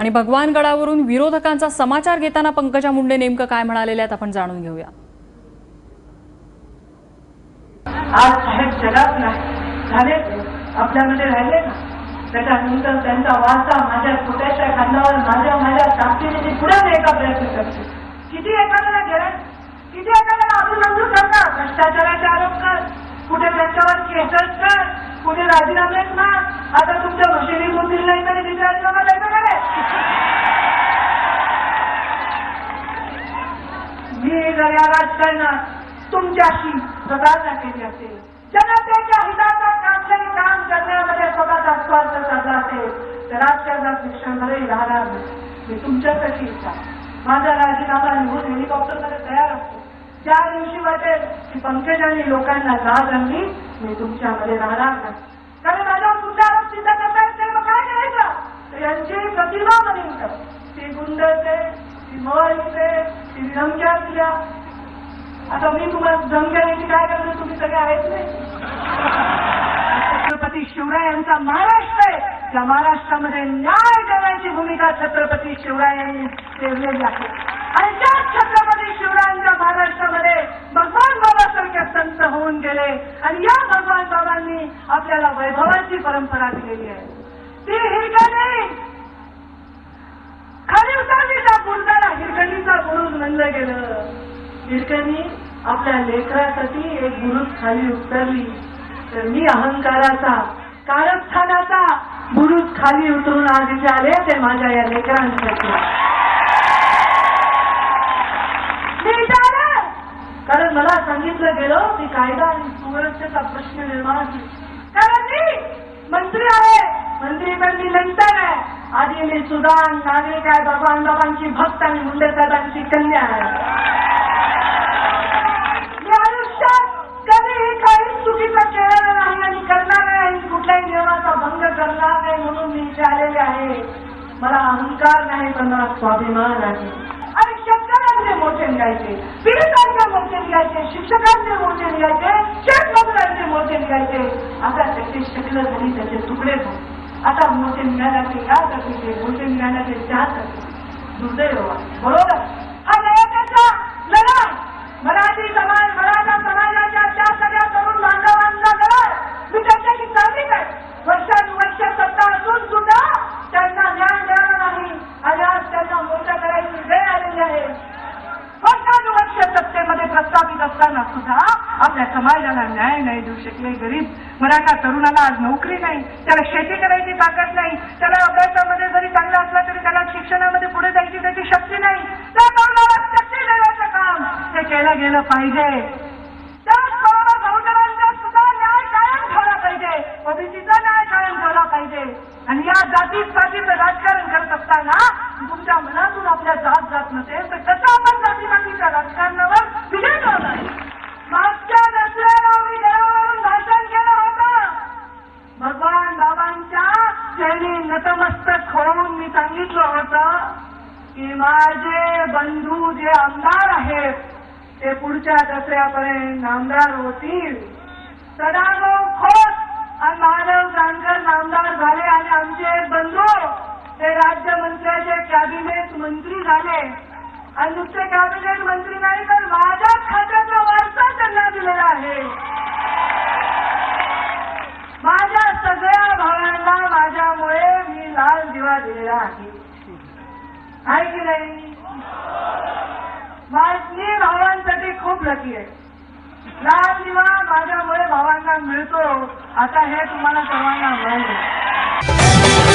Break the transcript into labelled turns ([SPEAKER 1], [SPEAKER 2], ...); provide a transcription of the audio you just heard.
[SPEAKER 1] आणि भगवानगडावरून विरोधकांचा समाचार घेताना पंकजा मुंडे नेमकं काय म्हणालेले आहेत आपण जाणून घेऊया.
[SPEAKER 2] आज साहेब जगात झाले? आपल्यामध्ये राहिले ना? त्याच्यानंतर त्यांचा वारसा माझ्या छोट्याशा खांद्यावर माझ्या माझ्या ताकदीने मी पुढे द्यायचा प्रयत्न करते. किती एखाद्याला गेलं किती एखाद्याला अभिनंदन करणार? भ्रष्टाचाराचे आरोप कर. कुठे त्यांच्यावर केसेस कर. कुठे राजीनामे ना आता तुमच्या मशिनी होतील नाही तरी विचारायचं जायचं मी जर या राजकारणात तुमच्याशी सदाचा केली असेल. जनतेच्या हिताचा कामही काम करण्यामध्ये स्वतःचा स्वार्थ साधला असेल. तर राजकारणात शिक्षणमध्ये राहणार मी तुमच्यासाठी इच्छा माझा राजीनामा लिहून हेलिकॉप्टरमध्ये तयार असतो. त्या दिवशी वाटेल की पंकजांनी लोकांना लाज आणली मी तुमच्यामध्ये राहणार नाही कारण माझ्या तुमचा आरोप सिद्ध करता येत नाही मग काय करायचं तर यांची प्रतिभा म्हणून ती गुंडचे ती मवाळीचे ती धमक्या दिल्या. आता मी तुम्हाला धमक्या द्यायची काय करतो तुम्ही सगळे आहेत नाही छत्रपती शिवरायांचा महाराष्ट्र आहे. त्या महाराष्ट्रामध्ये न्याय करण्याची भूमिका छत्रपती शिवरायांनी पेरलेली आहे. आणि त्याच छत्रपती शिवरायांच्या महाराष्ट्रामध्ये भगवान बाबासारख्या संत होऊन गेले. आणि या भगवान बाबांनी आपल्याला वैभवाची परंपरा दिलेली आहे. ती हिरकाने हिरकणी आपल्या लेकरासाठी एक बुरुज खाली उतरली. तर मी अहंकाराचा, कारस्थानाचा बुरुज खाली उतरून आज इथे आले ते माझ्या या लेकरांसाठी. कारण मला सांगितलं गेलं की कायदा आणि सुव्यवस्थेचा प्रश्न निर्माण. कारण मी मंत्री आहे. मंत्री पण मी नंतर आहे आधी मी सुदान, नागरिक आहे, भगवान बाबांची भक्त आणि मुंडे साहेबांची कन्या आहे. मला अहंकार नाही पण मला स्वाभिमान आहे. आणि शेतकऱ्यांचे मोठे निघायचे पीडितांचे मोठे निघायचे शिक्षकांचे मोठे निघायचे शेतमजुरांचे मोठे निघायचे आता त्याचे शिकलं झाली त्याचे तुकडे झाले आता मोठे निघाल्याचे या करते मोठे निघाल्याचे त्या करते दुर्दैव बरोबर हा न्यायाचा लढा मराठी समाज मराठा समाजाच्या त्या सगळ्या तरुण बांधवांचा लढा मी त्यांच्याशी चाललीच आहे वर्षानुवर्ष सत्ता असून सुद्धा त्यांना न्याय मिळाला नाही आणि आज त्यांना मोर्चा करायची वेळ आलेली आहे वर्षानुवर्ष सत्तेमध्ये प्रस्थापित असताना सुद्धा आपल्या समाजाला न्याय नाही देऊ शकले गरीब मराठा तरुणाला आज नोकरी नाही त्याला शेती करायची ताकद नाही त्याला अभ्यासामध्ये जरी चांगला असला तरी त्याला शिक्षणामध्ये पुढे जायची त्याची शक्ती नाही. त्या तरुणाला शक्ती देण्याचं काम हे केलं गेलं पाहिजे. त्याचबरोबर बहुजनांचा सुद्धा न्याय कायम ठेवला पाहिजे. ओबीसीचा न्याय कायम ठेवला पाहिजे. आणि या जाती पातीचं राजकारण करत असताना तुमच्या मनातून आपल्या जात जात नसेल तर कसं आपण जातीपातीच्या राजकारणावर ठिकाणी नतमस्तक होऊन मी सांगितलं होतं की माझे बंधू जे आमदार आहेत ते पुढच्या दसऱ्यापर्यंत आमदार होतील. सदाभाऊ खोत आणि माधव जानकर आमदार झाले आणि आमचे बंधू ते राज्यमंत्र्याचे कॅबिनेट मंत्री झाले. आणि नुसते कॅबिनेट मंत्री नाही तर माझ्या खात्याचा वारसा त्यांना दिलेला आहे माझ्या सगळ्या भावांना माझ्यामुळे मी लाल दिवा दिलेला आहे आहे की नाही? मी भावांसाठी खूप लकी आहे. लाल दिवा माझ्यामुळे भावांना मिळतो. आता हे तुम्हाला सर्वांना माहिती